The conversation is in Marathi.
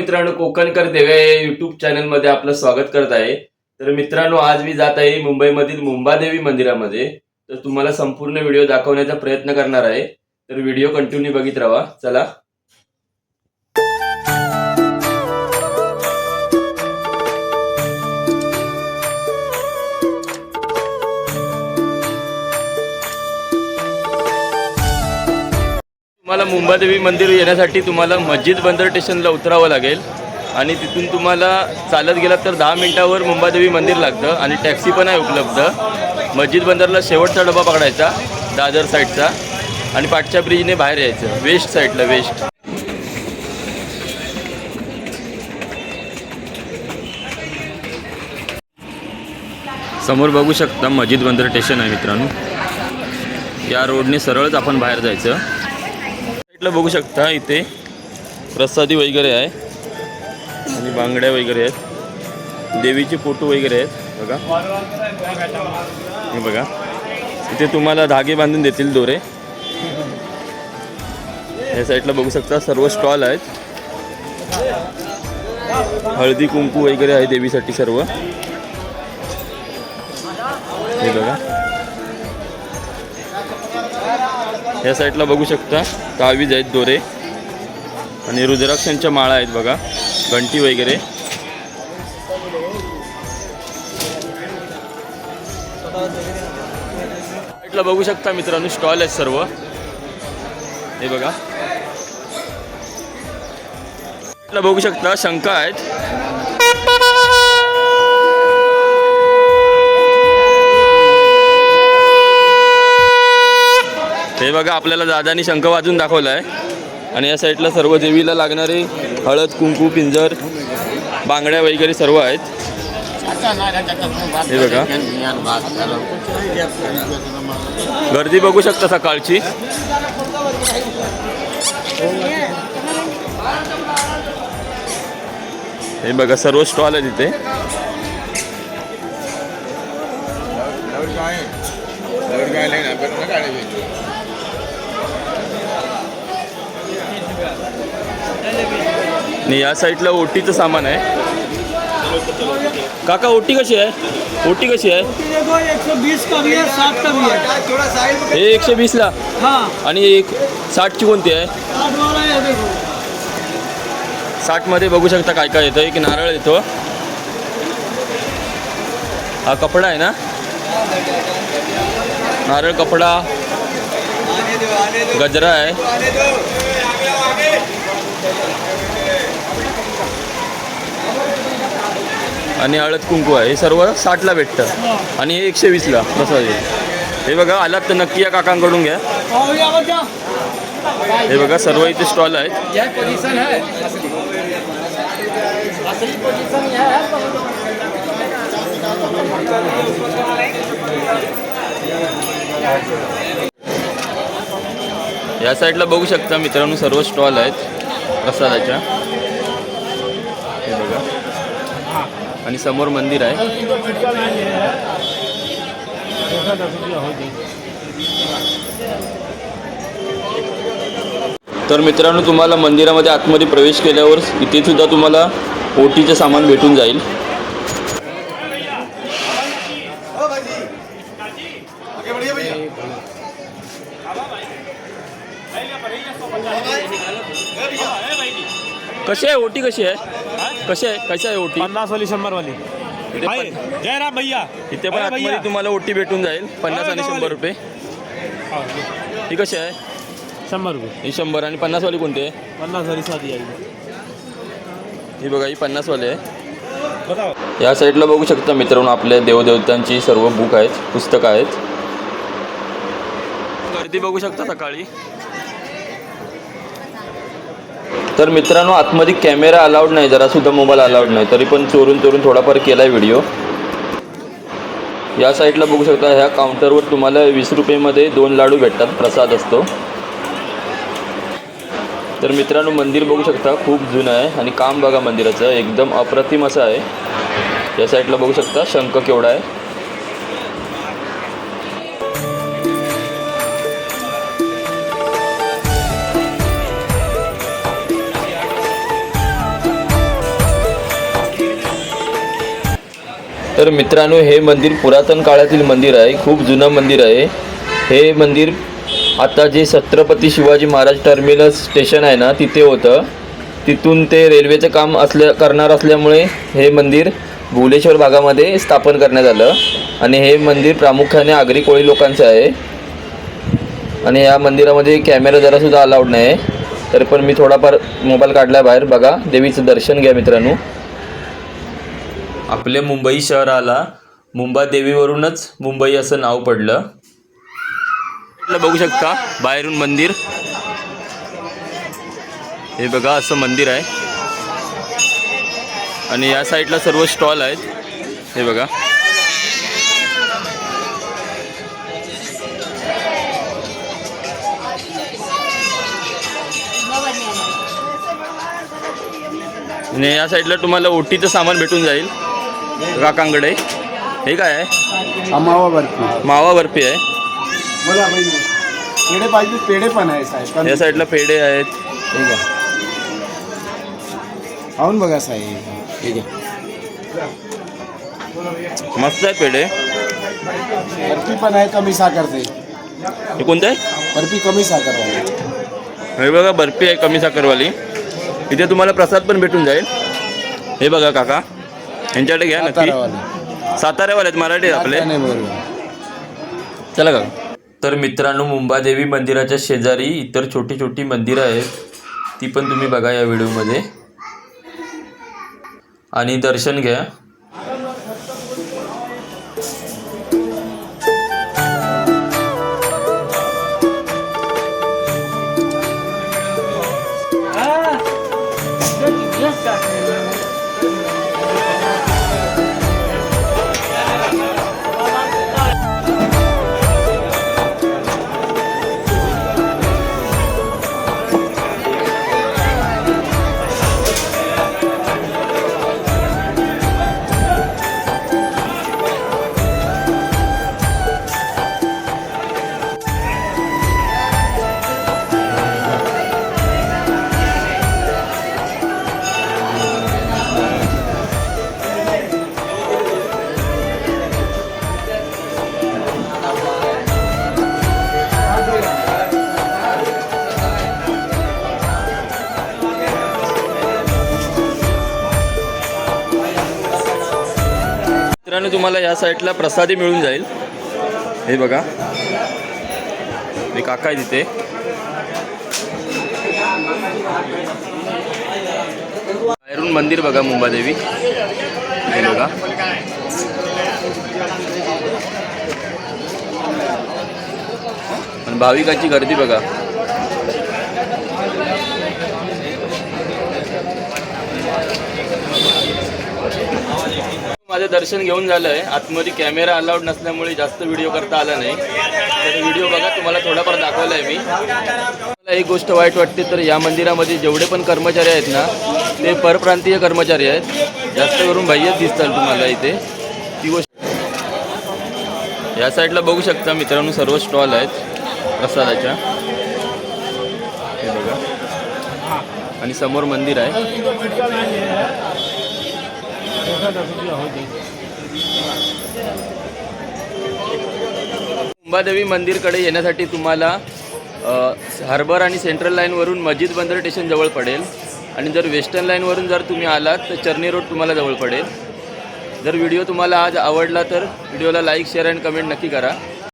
मित्रांनो कोकणकर देवे या युट्यूब चॅनलमध्ये आपलं स्वागत करत आहे. तर मित्रांनो आज मी जात आहे मुंबईमधील मुंबादेवी मंदिरामध्ये. तर तुम्हाला संपूर्ण व्हिडिओ दाखवण्याचा प्रयत्न करणार आहे. तर व्हिडिओ कंटिन्यू बघित राहा. चला तुम्हाला मुंबादेवी मंदिर येण्यासाठी तुम्हाला मस्जिद बंदर स्टेशनला उतरावं लागेल. आणि तिथून तुम्हाला चालत गेलात तर दहा मिनटावर मुंबादेवी मंदिर लागतं आणि टॅक्सी पण आहे उपलब्ध. मस्जिद बंदरला शेवटचा डबा पकडायचा दादर साईडचा. आणि पाठच्या ब्रिजने बाहेर यायचं वेस्ट साईडला वेस्ट. समोर बघू शकता मस्जिद बंदर स्टेशन आहे मित्रांनो. या रोडने सरळच आपण बाहेर जायचं. साईडला बघू शकता इथे? प्रसादी वगैरे आहे. आणि बांगड्या वगैरे आहेत. देवीचे फोटो वगैरे आहेत. बघा. हे बघा. इथे तुम्हाला धागे बांधून देतील दोरे. या साईडला बघू शकता सर्व स्टॉल आहेत. हळदी कुंकू वगैरे आहे देवीसाठी सर्व. हे बघा. या साईडला बघू शकता तावीज आहेत दोरे आणि रुद्राक्षांच्या माळा आहेत बघा घंटी वगैरे. साईडला बघू शकता मित्रांनो स्टॉल आहेत सर्व. हे बघा. बघू शकता शंका आहेत. हे बघा आपल्याला दादानी शंख वाजून दाखवला आहे आणि या साईडला सर्व देवीला लागणारे हळद कुंकू पिंजर बांगड्या वगैरे सर्व आहेत. हे बघा. गर्दी बघू शकता सकाळची. हे बघा सर्व स्टॉल आहे तिथे आणि या साईडला ओटीचं सामान आहे. काका ओटी कशी आहे? ओटी कशी आहे? देखो एक सौ बीस का भी है साठ का भी है एकशे वीसला? हाँ. आणि एक साठची कोणती आहे? साठमध्ये बघू शकता काय काय येतं. एक नारळ येतो. हा कपडा आहे ना? नारळ कपडा गजरा आहे. आणि हळद कुंकू आहे. हे सर्व साठला भेटतं. आणि हे एकशे वीसला बसा हे बघा आलात तर नक्की या काकांकडून घ्या. हे बघा सर्व इथे स्टॉल आहेत. या साईडला बघू शकता मित्रांनो सर्व स्टॉल आहेत प्रसादाच्या हे बघा आणि समोर मंदिर आहे. तर मित्रांनो तुम्हाला मंदिरामध्ये आतमध्ये प्रवेश केल्यावर इथे सुद्धा तुम्हाला ओटीचे सामान भेटून जाईल. कशी आहे? ओटी कशी आहे? कशी आहे? कशी आहे ओटी? पन्नास वाली शंभर वाली इथे पण- जय राम भैया. इथे पण अरे आतमध्ये भैया. तुम्हाला ओटी भेटून जाईल. पन्नास आणि शंभर रुपये हा, ही कशी आहे? शंभर रुपये ही शंभर आणि पन्नासवाली कोणती आहे? पन्नास वाली साधी आहे. ही बघा ही पन्नासवाली आहे. बताओ. या साईडला बघू शकता मित्रांनो आपल्या देवदेवतांची सर्व बुक आहेत पुस्तकं आहेत. गर्दी बघू शकता सकाळी. तर मित्रांनो आतमध्ये कॅमेरा अलाउड नाही जरासुद्धा मोबाईल अलाउड नाही. तरी पण चोरून चोरून थोडाफार केला आहे व्हिडिओ या साईडला बघू शकता ह्या काउंटरवर तुम्हाला वीस रुपयेमध्ये दोन लाडू भेटतात प्रसाद असतो. तर मित्रांनो मंदिर बघू शकता खूप जुनं आहे आणि काम बघा मंदिराचं एकदम अप्रतिम असं आहे. या साईडला बघू शकता शंख केवढा आहे. तर मित्रांनो हे मंदिर पुरातन काळातील मंदिर आहे. खूप जुनं मंदिर आहे. हे मंदिर आता जे छत्रपती शिवाजी महाराज टर्मिनस स्टेशन आहे ना तिथे होतं. तिथून ते रेल्वेचं काम असल्या करणार असल्यामुळे हे मंदिर भुलेश्वर भागामध्ये स्थापन करण्यात आलं. आणि हे मंदिर प्रामुख्याने आगरी कोळी लोकांचं आहे. आणि या मंदिरामध्ये कॅमेरा जरासुद्धा अलाउड नाही आहे तरी पण मी थोडाफार मोबाईल काढला बाहेर. बघा देवीचं दर्शन घ्या मित्रांनो. आपल्या मुंबई शहराला मुंबा देवीवरूनच मुंबई असं नाव पडलं. बघू शकता? बाहेरून मंदिर. हे बघा असं मंदिर आहे. आणि या साईडला सर्व स्टॉल आहेत. हे बघा. आणि या साईडला तुम्हाला ओटीचं सामान भेटून जाईल. काकांकडे हे काय आहे? अमावा बर्फी. मावा बर्फी आहे. बघा पेढे पाहिजे पेढे पण आहे साहेब. या साईडला पेढे आहेत. ठीक आहे खाऊन बघा साहेब. ठीक आहे मस्त आहे पेढे. बर्फी पण आहे कमी साखरचे हे कोणतं? आहे बर्फी कमी साखर हे बघा बर्फी आहे कमी साखरवाली. इथे तुम्हाला प्रसाद पण भेटून जाईल. हे बघा काका. यांच्याकडे घ्या नक्की. साताऱ्यावाले आहेत मराठी आपले. चला का? तर मित्रांनो मुंबादेवी मंदिराच्या शेजारी इतर छोटी छोटी मंदिरं आहेत. ती पण तुम्ही बघा या व्हिडिओमध्ये. आणि दर्शन घ्या. मित्रांनो तुम्हाला या साईडला प्रसादी मिळून जाईल. हे बघा. हे काका आहे तिथे बाहेरून मंदिर बघा मुंबादेवी. हे बघा. आणि भाविकांची गर्दी बघा. माझं दर्शन घेऊन झालं आहे आतमध्ये कॅमेरा अलाउड नसल्यामुळे जास्त व्हिडिओ करता आला नाही. तर व्हिडिओ बघा तुम्हाला थोडाफार दाखवला आहे मी. मला एक गोष्ट वाईट वाटते तर या मंदिरामध्ये जेवढे पण कर्मचारी आहेत ना ते परप्रांतीय कर्मचारी आहेत. जास्त करून बाह्यच दिसतात तुम्हाला इथे. ती गोष्ट या साईडला बघू शकता मित्रांनो सर्व स्टॉल आहेत प्रसादाच्या. हे बघा. आणि समोर मंदिर आहे. मुंबादेवी मंदिरकडे येण्यासाठी तुम्हाला हार्बर आणि सेंट्रल लाईनवरून मस्जिद बंदर स्टेशन जवळ पडेल. आणि जर वेस्टर्न लाईनवरून जर तुम्ही आलात तर चर्नी रोड तुम्हाला जवळ पडेल. जर व्हिडिओ तुम्हाला आज आवडला तर व्हिडिओला लाईक शेअर अँड कमेंट नक्की करा.